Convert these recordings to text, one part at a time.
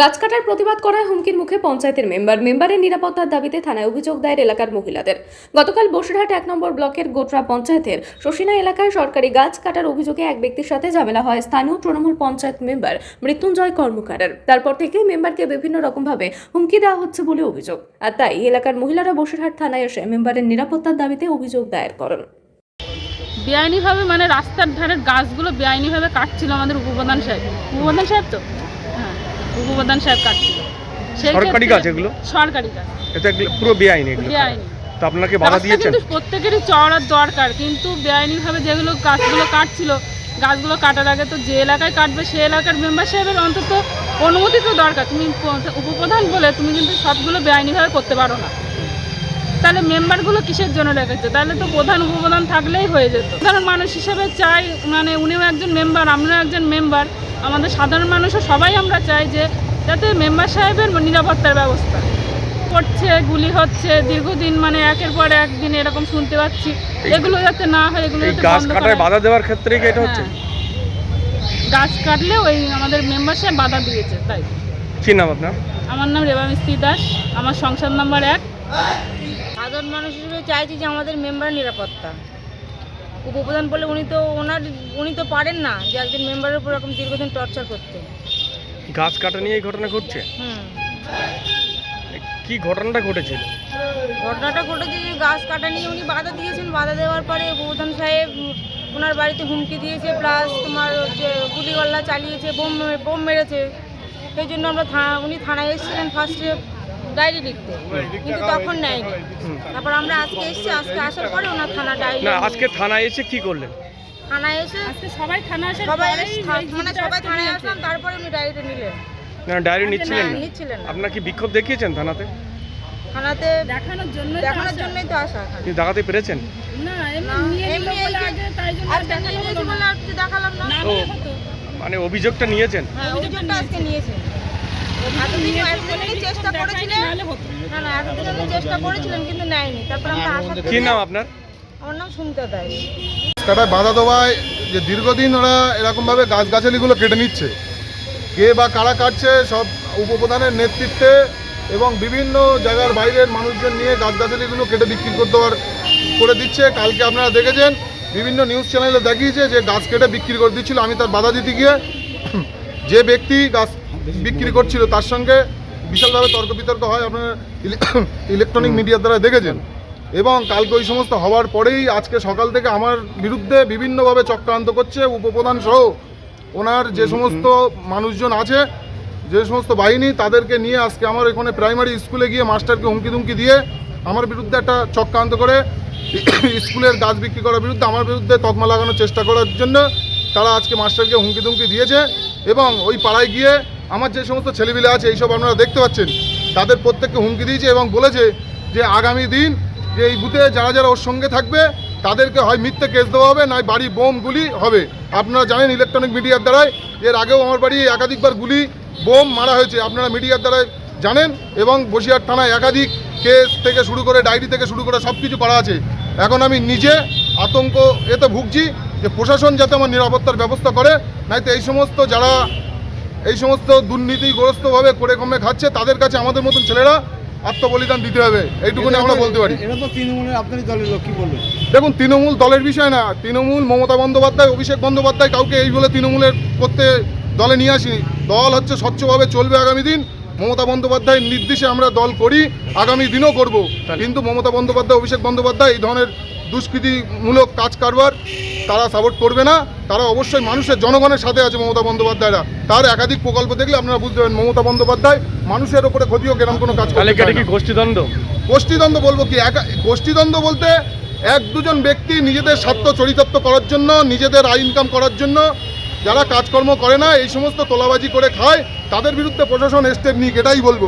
গাছ কাটার প্রতিবাদ করায় হুমকির মুখে পঞ্চায়েতের মেম্বার। মেম্বারের নিরাপত্তার দাবিতে থানায় অভিযোগ দায়ের এলাকার মহিলাদের। গতকাল বসিরহাট এক নম্বর ব্লকের গোটরা পঞ্চায়েতের শশিনা এলাকায় সরকারি গাছ কাটার অভিযোগে এক ব্যক্তির সাথে ঝামেলা হয় স্থানীয় তৃণমূল পঞ্চায়েত মেম্বার মৃত্যুঞ্জয় কর্মকারের। তারপর থেকেই মেম্বারকে বিভিন্ন রকমভাবে হুমকি দেওয়া হচ্ছে বলে অভিযোগ। আর তাই এলাকার মহিলারা বসিরহাট থানায় এসে মেম্বারের নিরাপত্তার দাবিতে অভিযোগ দায়ের করেন। বেআইনিভাবে মানে রাস্তার ধারের গাছগুলো বেআইনিভাবে কাটছিল আমাদের উপপ্রধান সাহেব। উপপ্রধান সাহেব তো? উপপ্রধান সাহেব কাটছিল সরকারি গাছ এগুলো? সরকারি গাছ এটা পুরো বেআইনি এগুলো? বেআইনি। তো আপনাকে বাধা দিয়েছেন কিন্তু প্রত্যেকেরই চওড়ার দরকার কিন্তু বেআইনিভাবে যেগুলো গাছগুলো কাটছিল গাছগুলো কাটার আগে তো যে এলাকায় কাটবে সেই এলাকার মেম্বার সাহেবের অন্তত অনুমতি তো দরকার। তুমি উপপ্রধান বলে তুমি কিন্তু সবগুলো বেআইনিভাবে করতে পারো না। তাহলে মেম্বারগুলো কিসের জন্য রেখেছে? তাহলে তো প্রধান উপপ্রধান থাকলেই হয়ে যেত। সাধারণ মানুষ হিসেবে চাই মানে উনিও একজন মেম্বার আমরাও একজন মেম্বার আমাদের সাধারণ মানুষও সবাই আমরা চাই যে যাতে মেম্বার সাহেবের নিরাপত্তার ব্যবস্থা করছে গুলি হচ্ছে দীর্ঘদিন মানে একের পর একদিন এরকম শুনতে পাচ্ছি। এগুলো যাতে না হয় এগুলো গাছ কাটায় বাধা দেওয়ার ক্ষেত্রে এটা হচ্ছে? হ্যাঁ। গাছ কাটলে ওই আমাদের মেম্বার সাহেব বাধা দিয়েছে তাই। কি নাম আপনার? আমার নাম রেবা মিস্ত্রি দাস আমার সংসার নাম্বার এক। সাধারণ মানুষ হিসেবে চাইছি যে আমাদের মেম্বার নিরাপত্তা। উপপ্রধান বলে উনি তো ওনার উনি তো পারেন না যে একজন মেম্বারের উপর এরকম দীর্ঘদিন টর্চার করতে। গাছ কাটা নিয়ে এই ঘটনা ঘটছে? হুম। কি ঘটনাটা ঘটেছিল ঘটনাটা ঘটেছে যে গাছ কাটা নিয়ে উনি বাধা দিয়েছেন। বাধা দেওয়ার পরে উপপ্রধান সাহেব ওনার বাড়িতে হুমকি দিয়েছে প্লাস তোমার হচ্ছে গুলিগল্লা চালিয়েছে বোম বোম মেরেছে। সেই জন্য আমরা থা- উনি থানায় এসেছিলেন ফার্স্টে ডায়েরি লিখতে। কিন্তু তখন নেয়নি। তারপর আমরা আজকে এসেছি আজকে আসার পরে ওনার থানা ডায়েরি না আজকে থানায় এসে কি করলেন? থানায় এসে আজকে সবাই থানা আসার সবাই পরেই মানে সবাই থানায় আসলাম তারপরে উনি ডায়েরিটা নিলেন। না ডায়েরি নিচ্ছিলেন নিচ্ছিলেন আপনার কি বিক্ষোভ দেখিয়েছেন থানাতে? থানাতে দেখানোর জন্য দেখানোর জন্যই তো আসা। আপনি দেখাতে পেরেছেন? না এমনি এমনি আগে তাই জন্য আর দেখালাম না। মানে অভিযোগটা নিয়েছেন? হ্যাঁ অভিযোগটা আজকে নিয়েছেন এতদিন এতদিন উনি চেষ্টা দেখায়নি, করেছিলেন। নাহলে না না এতদিন চেষ্টা করেছিলেন কিন্তু নেয়নি। তারপর আমরা আসার কি নাম আপনার? আমার নাম শুনতে দেয় কাটায় বাধা দেওয়ায় যে দীর্ঘদিন ওরা এরকমভাবে গাছগাছালিগুলো কেটে নিচ্ছে। কে বা কারা কাটছে সব উপপ্রধানের নেতৃত্বে এবং বিভিন্ন জায়গার বাইরের মানুষজন নিয়ে গাছগাছালিগুলো কেটে বিক্রি করতে দেওয়ার করে দিচ্ছে। কালকে আপনারা দেখেছেন বিভিন্ন নিউজ চ্যানেলে দেখিয়েছে যে গাছ কেটে বিক্রি করে দিচ্ছিল। আমি তার বাধা দিতে গিয়ে যে ব্যক্তি গাছ বিক্রি করছিল তার সঙ্গে বিশালভাবে তর্ক বিতর্ক হয় আপনারা ইলেকট্রনিক মিডিয়ার দ্বারা দেখেছেন। এবং কালকে ওই সমস্ত হওয়ার পরেই আজকে সকাল থেকে আমার বিরুদ্ধে বিভিন্নভাবে চক্রান্ত করছে উপপ্রধান সহ। ওনার যে সমস্ত মানুষজন আছে যে সমস্ত বাহিনী তাদেরকে নিয়ে আজকে আমার এখানে প্রাইমারি স্কুলে গিয়ে মাস্টারকে হুমকি দুমকি দিয়ে আমার বিরুদ্ধে একটা চক্রান্ত করে স্কুলের গাছ বিক্রি করার বিরুদ্ধে আমার বিরুদ্ধে তকমা লাগানোর চেষ্টা করার জন্য তারা আজকে মাস্টারকে হুমকি দুমকি দিয়েছে। এবং ওই পাড়ায় গিয়ে আমার যে সমস্ত ছেলেপিলে আছে, এইসব আপনারা দেখতে পাচ্ছেন, তাদের প্রত্যেককে হুমকি দিয়েছে এবং বলেছে যে আগামী দিন যে এই বুথে যারা যারা ওর সঙ্গে থাকবে, তাদেরকে হয় মিথ্যে কেস দেওয়া হবে, নয় বাড়ি বোম গুলি হবে। আপনারা জানেন ইলেকট্রনিক মিডিয়ার দ্বারাই, এর আগেও আমার বাড়ি একাধিকবার গুলি, বোম মারা হয়েছে, আপনারা মিডিয়ার দ্বারাই জানেন এবং বসিরহাট থানায় একাধিক কেস থেকে শুরু করে ডায়েরি থেকে শুরু করে সব কিছু করা আছে। এখন আমি নিজে আতঙ্ক এতে ভুগছি যে প্রশাসন যাতে আমার নিরাপত্তার ব্যবস্থা করে নয়তো এই সমস্ত যারা এই সমস্ত দুর্নীতিগ্রস্তভাবে করে কমে খাচ্ছে তাদের কাছে আমাদের মতন ছেলেরা আত্মবলিদান দিতে হবে। এইটুকুনি আমরা বলতে পারি। দেখুন তৃণমূল দলের বিষয় না। তৃণমূল মমতা বন্দ্যোপাধ্যায় অভিষেক বন্দ্যোপাধ্যায় কাউকে এই বলে তৃণমূলের করতে দলে নিয়ে আসিনি। দল হচ্ছে স্বচ্ছভাবে চলবে আগামী দিন। মমতা বন্দ্যোপাধ্যায়ের নির্দেশে আমরা দল করি আগামী দিনও করব। কিন্তু মমতা বন্দ্যোপাধ্যায় অভিষেক বন্দ্যোপাধ্যায় এই ধরনের দুষ্কৃতিমূলক কাজ কারবার তারা সাপোর্ট করবে না তারা অবশ্যই মানুষের জনগণের সাথে আছে মমতা বন্দ্যোপাধ্যায়রা। তার একাধিক প্রকল্প দেখলে আপনারা বুঝতে পারেন মমতা বন্দ্যোপাধ্যায় মানুষের ওপরে ক্ষতিও কেরম কোনো কাজ তাহলে করতে কি এটা চায় কি না। গোষ্ঠীদ্বন্দ্ব? গোষ্ঠীদ্বন্দ্ব বলব কি একা গোষ্ঠীদ্বন্দ্ব বলতে এক দুজন ব্যক্তি নিজেদের স্বার্থ চরিতার্থ করার জন্য নিজেদের আয় ইনকাম করার জন্য যারা কাজকর্ম করে না এই সমস্ত তোলাবাজি করে খায় তাদের বিরুদ্ধে প্রশাসন স্টেপ নিক এটাই বলব।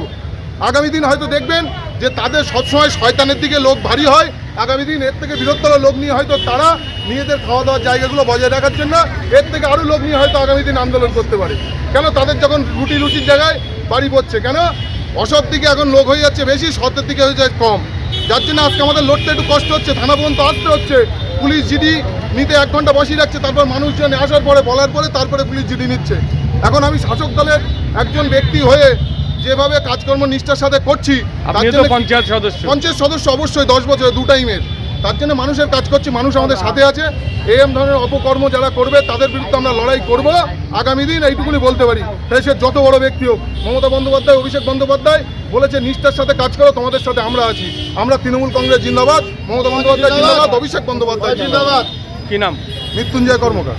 আগামী দিন হয়তো দেখবেন যে তাদের সবসময় শয়তানের দিকে লোক ভারী হয়, আগামী দিন এর থেকে বৃহত্তর লোক নিয়ে হয়তো তারা নিজেদের খাওয়া দাওয়ার জায়গাগুলো বজায় রাখার জন্য এর থেকে আরও লোক নিয়ে হয়তো আগামী দিন আন্দোলন করতে পারে। কেন? তাদের যখন রুটি রুটির জায়গায় বাড়ি পড়ছে, কেন? অসৎ দিকে এখন লোক হয়ে যাচ্ছে বেশি সত্যের দিকে হয়ে যায় কম। যার জন্য আজকে আমাদের লড়তে একটু কষ্ট হচ্ছে, থানা পর্যন্ত আসতে হচ্ছে। পুলিশ জিডি নিতে এক ঘণ্টা বসিয়ে রাখছে, তারপর মানুষজন আসার পরে, বলার পরে তারপরে পুলিশ জিডি নিচ্ছে। এখন আমি শাসক দলের একজন ব্যক্তি হয়ে যেভাবে কাজকর্ম নিষ্ঠার সাথে করছি পঞ্চায়েত সদস্য। পঞ্চায়েত সদস্য অবশ্যই দশ বছর দু টাইমের তার জন্য মানুষের কাজ করছি মানুষ আমাদের সাথে আছে। এরম ধরনের অপকর্ম যারা করবে তাদের বিরুদ্ধে আমরা লড়াই করব। আগামী দিন এইটুকুনি বলতে পারি। দেশের যত বড় ব্যক্তি হোক মমতা বন্দ্যোপাধ্যায় অভিষেক বন্দ্যোপাধ্যায় বলেছে নিষ্ঠার সাথে কাজ করো তোমাদের সাথে আমরা আছি। আমরা তৃণমূল কংগ্রেস জিন্দাবাদ মমতা বন্দ্যোপাধ্যায় জিন্দাবাদ অভিষেক বন্দ্যোপাধ্যায় জিন্দাবাদ। কি নাম? মৃত্যুঞ্জয় কর্মকার।